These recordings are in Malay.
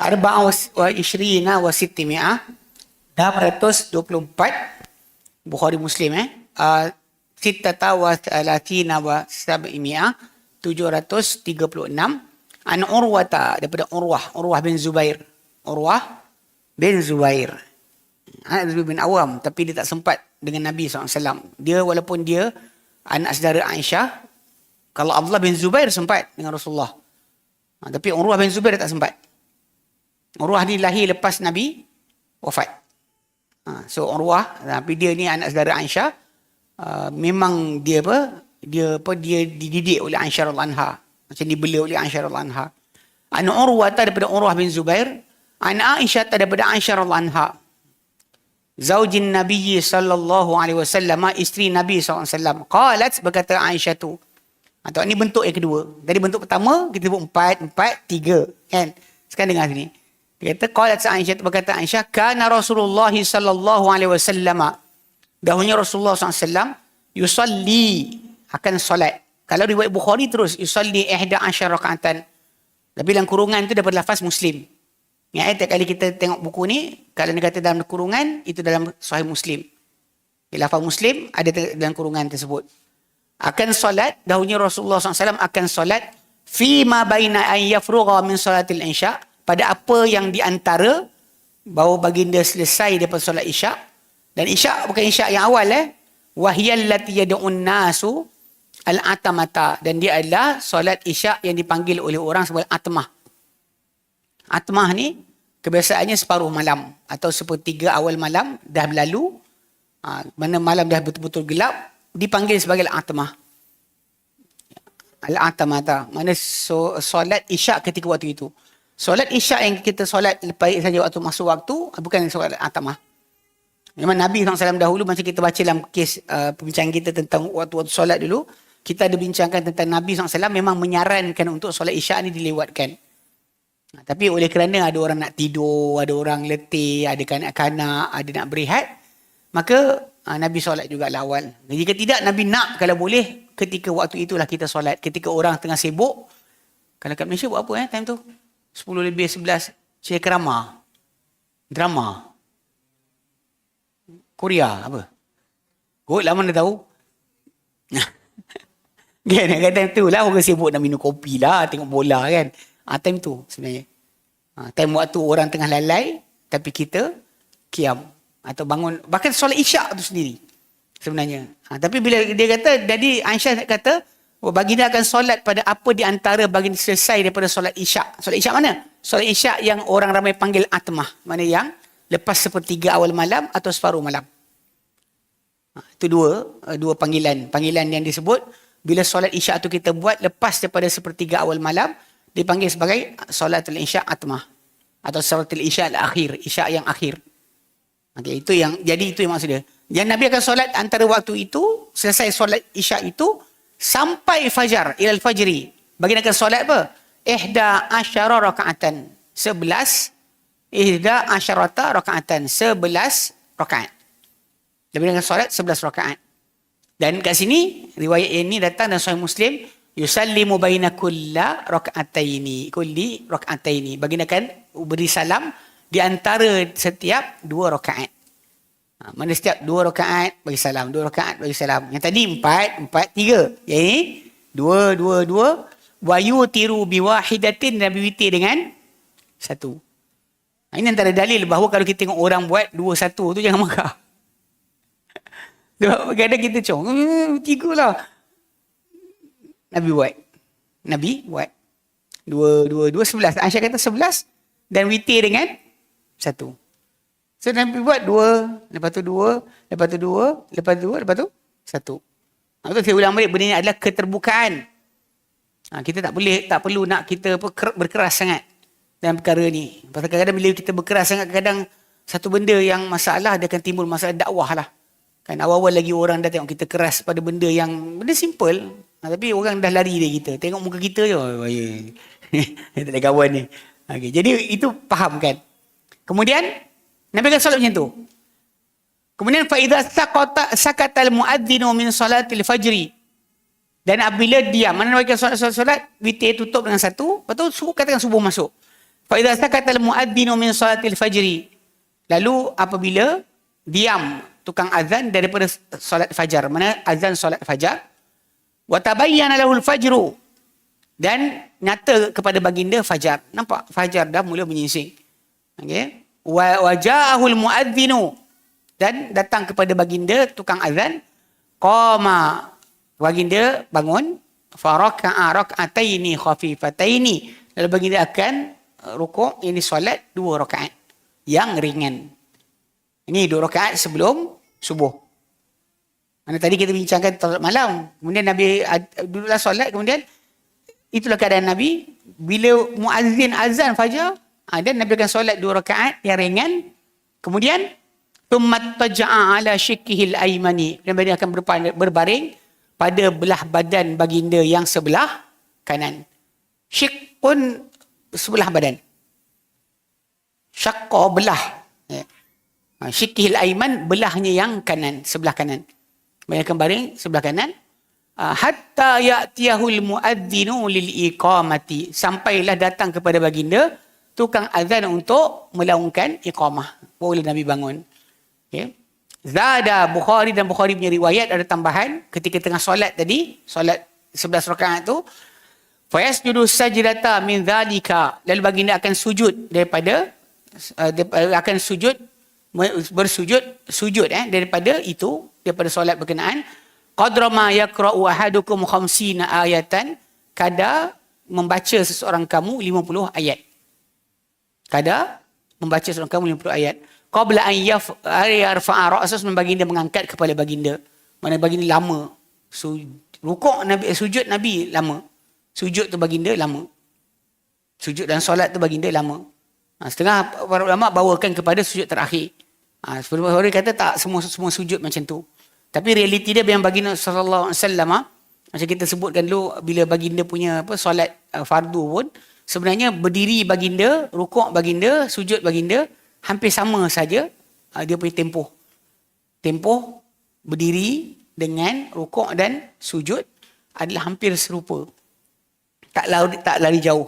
Arba'a wa ishrina wa sittimi'ah. 824. Bukhari Muslim eh. Uh, Sittata wa alatina wa sab'imi'ah. 736. An Urwata daripada Urwah. Urwah bin Zubair. Urwah bin Zubair. Anak Zubair bin Awam. Tapi dia tak sempat dengan Nabi SAW. Dia walaupun dia anak saudara Aisyah. Kalau Abdullah bin Zubair sempat dengan Rasulullah. Ha, tapi Urwah bin Zubair tak sempat. Urwah ni lahir lepas Nabi wafat. Ha, so Urwah, tapi dia ni anak saudara Aisyah. Uh, memang dia apa? Dia apa? Dia dididik oleh Aisyah radhiyallahu anha. Macam dibela oleh Aisyah radhiyallahu anha. An Urwah daripada Urwah bin Zubair. An Aisyah daripada Aisyah radhiyallahu anha. Zaujin Nabi sallallahu alaihi wasallam, isteri Nabi sallallahu alaihi wasallam. Qalat berkata Aisyah tu. Atau ni bentuk yang kedua. Tadi bentuk pertama kita sebut empat, empat, tiga. Kan? Sekarang dengar sini. Dia kata, Qalat Aisyah berkata Aisyah, Kana Rasulullah sallallahu alaihi wasallam. Dahulunya Rasulullah SAW yusalli akan solat. Kalau riwayat Bukhari terus yusalli ihda asyar rakaatan. Tapi dalam kurungan tu dapat lafaz Muslim. Ingat eh, kali kita tengok buku ni, kalau dia kata dalam kurungan, itu dalam Sahih Muslim. Lafaz Muslim ada dalam kurungan tersebut. Akan solat, dahulunya Rasulullah SAW akan solat fi ma baina an yafrugha min salatil isya pada apa yang di antara bahawa baginda selesai daripada solat isyak dan isyak bukan isyak yang awal eh. Wahiyal lati yad'un nasu al-atamata. Dan dia adalah solat isyak yang dipanggil oleh orang sebagai atmah. Atmah ni kebiasaannya separuh malam atau sepertiga awal malam dah berlalu. Ha, mana malam dah betul-betul gelap dipanggil sebagai al-atmah. Al-atamata. Mana so, solat isyak ketika waktu itu. Solat isyak yang kita solat lepas saja waktu masuk waktu bukan solat al-atamah. Memang Nabi SAW dahulu macam kita baca dalam kes uh, perbincangan kita tentang waktu-waktu solat dulu, kita ada bincangkan tentang Nabi SAW memang menyarankan untuk solat isyak ni dilewatkan. Nah, tapi oleh kerana ada orang nak tidur, ada orang letih, ada kanak-kanak, ada nak berehat, maka uh, Nabi solat juga awal. Jika tidak, Nabi nak kalau boleh, ketika waktu itulah kita solat. Ketika orang tengah sibuk, kalau kat Malaysia buat apa eh time tu? 10 lebih 11, cik kerama. Drama. Korea apa? Kot lama dah tahu. kan kadang tu lah orang sibuk nak minum kopi lah, tengok bola kan. Ha, time tu sebenarnya. Ha, time waktu orang tengah lalai, tapi kita kiam. Atau bangun, bahkan solat isyak tu sendiri. Sebenarnya. Ha, tapi bila dia kata, jadi Aisyah kata, oh, baginda akan solat pada apa di antara baginda selesai daripada solat isyak. Solat isyak mana? Solat isyak yang orang ramai panggil atmah. Mana yang lepas sepertiga awal malam atau separuh malam. Ha, itu dua, uh, dua panggilan. Panggilan yang disebut, bila solat isyak itu kita buat lepas daripada sepertiga awal malam, dipanggil sebagai solatul isyak atmah. Atau solatul isyak akhir, isyak yang akhir. Okay, itu yang jadi itu yang maksudnya. Yang Nabi akan solat antara waktu itu, selesai solat isyak itu, sampai fajar, ilal fajri. Bagi akan solat apa? Ihda asyara rakaatan. Sebelas. Ihda asyarata rakaatan. Sebelas rakaat. Lebih dengan solat sebelas rakaat. Dan kat sini riwayat ini datang dalam sahih muslim yusallimu baina kulla rakaataini. Kulli rakaataini. Baginda kan beri salam di antara setiap dua rakaat ha, mana setiap dua rakaat bagi salam dua rakaat bagi salam yang tadi empat empat tiga yang ini dua dua dua wa yutiru biwahidatin nabi witir dengan satu ini antara dalil bahawa kalau kita tengok orang buat dua satu tu jangan marah. Sebab kadang kita cong, hmm, tiga lah. Nabi buat. Nabi buat. Dua, dua, dua, sebelas. Aisyah kata sebelas dan witir dengan satu. So Nabi buat dua, lepas tu dua, lepas tu dua, lepas tu dua, lepas tu satu. Lepas tu saya ulang balik, benda ni adalah keterbukaan. Ha, kita tak boleh, tak perlu nak kita berkeras sangat dalam perkara ni. Pasal kadang-kadang bila kita berkeras sangat, kadang satu benda yang masalah, dia akan timbul masalah dakwah lah. Kan awal-awal lagi orang dah tengok kita keras pada benda yang, benda simple. Ha, tapi orang dah lari dari kita. Tengok muka kita je. Oh, ya. tak ada kawan ni. Okay. Jadi itu faham kan. Kemudian, Nabi kata solat macam tu. Kemudian fa idza saqata sakatal muadzinu min salatil fajri. Dan apabila dia mana bagi solat solat solat witir tutup dengan satu, lepas tu subuh katakan subuh masuk. Fa sakatal muadzinu min salatil fajri. Lalu apabila diam tukang azan daripada solat fajar, mana azan solat fajar, wa tabayyana lahu al fajru dan nyata kepada baginda fajar. Nampak fajar dah mula menyingsing. Okey. Wa waja'ahu al-muadzinu. Dan datang kepada baginda tukang azan. Qama. Baginda bangun. Faraka'a rak'ataini khafifataini. Lalu baginda akan rukuk ini solat dua rakaat yang ringan. Ini dua rakaat sebelum subuh. Mana tadi kita bincangkan malam. Kemudian Nabi duduklah solat. Kemudian itulah keadaan Nabi. Bila muazzin azan fajar. Ha, dan Nabi akan solat dua rakaat yang ringan. Kemudian. Tummat taja'a ala syikihil aymani. Dan Nabi akan berbaring pada belah badan baginda yang sebelah kanan. Syik pun sebelah badan. Syakka belah. Ya. Ha, Syikihil aiman belahnya yang kanan, sebelah kanan. Bayangkan baring sebelah kanan. Ha, hatta ya'tiyahul muadzinu lil iqamati. Sampailah datang kepada baginda tukang azan untuk melaungkan iqamah. Boleh Nabi bangun. Okay. Zada Bukhari dan Bukhari punya riwayat ada tambahan ketika tengah solat tadi, solat 11 rakaat tu, Fayasjudu sajdata min dhalika. Lalu baginda akan sujud daripada uh, akan sujud bersujud sujud eh daripada itu daripada solat berkenaan qadra ma yaqra'u ahadukum khamsina ayatan kada membaca seseorang kamu 50 ayat kada membaca seseorang kamu 50 ayat qabla an yarfa'a ra'sas baginda mengangkat kepala baginda mana baginda lama so, rukuk nabi sujud nabi lama Sujud tu baginda lama. Sujud dan solat tu baginda lama. Ha, setengah para ulama bawakan kepada sujud terakhir. Ha, sebelum orang kata tak semua semua sujud macam tu. Tapi realiti dia yang baginda sallallahu alaihi wasallam ha, macam kita sebutkan dulu bila baginda punya apa solat uh, fardu pun sebenarnya berdiri baginda, rukuk baginda, sujud baginda hampir sama saja uh, dia punya tempoh. Tempoh berdiri dengan rukuk dan sujud adalah hampir serupa tak lari, tak lari jauh.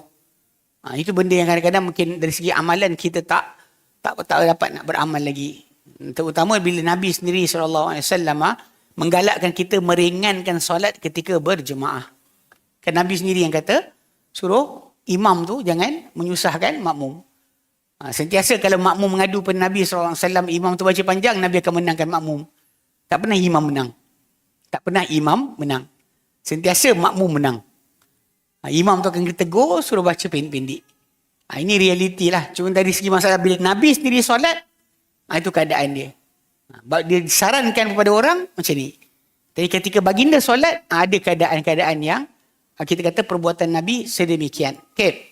Ha, itu benda yang kadang-kadang mungkin dari segi amalan kita tak tak tak dapat nak beramal lagi. Terutama bila Nabi sendiri wasallam ha, menggalakkan kita meringankan solat ketika berjemaah. Kan Nabi sendiri yang kata suruh imam tu jangan menyusahkan makmum. Ha, sentiasa kalau makmum mengadu pada Nabi wasallam imam tu baca panjang Nabi akan menangkan makmum. Tak pernah imam menang. Tak pernah imam menang. Sentiasa makmum menang. Ha, imam tu akan tegur, suruh baca pendek-pendek. Ha, ini realiti lah. Cuma dari segi masalah bila Nabi sendiri solat, ha, itu keadaan dia. Ha, dia disarankan kepada orang macam ni. Tapi ketika baginda solat, ha, ada keadaan-keadaan yang kita kata perbuatan Nabi sedemikian. Okay.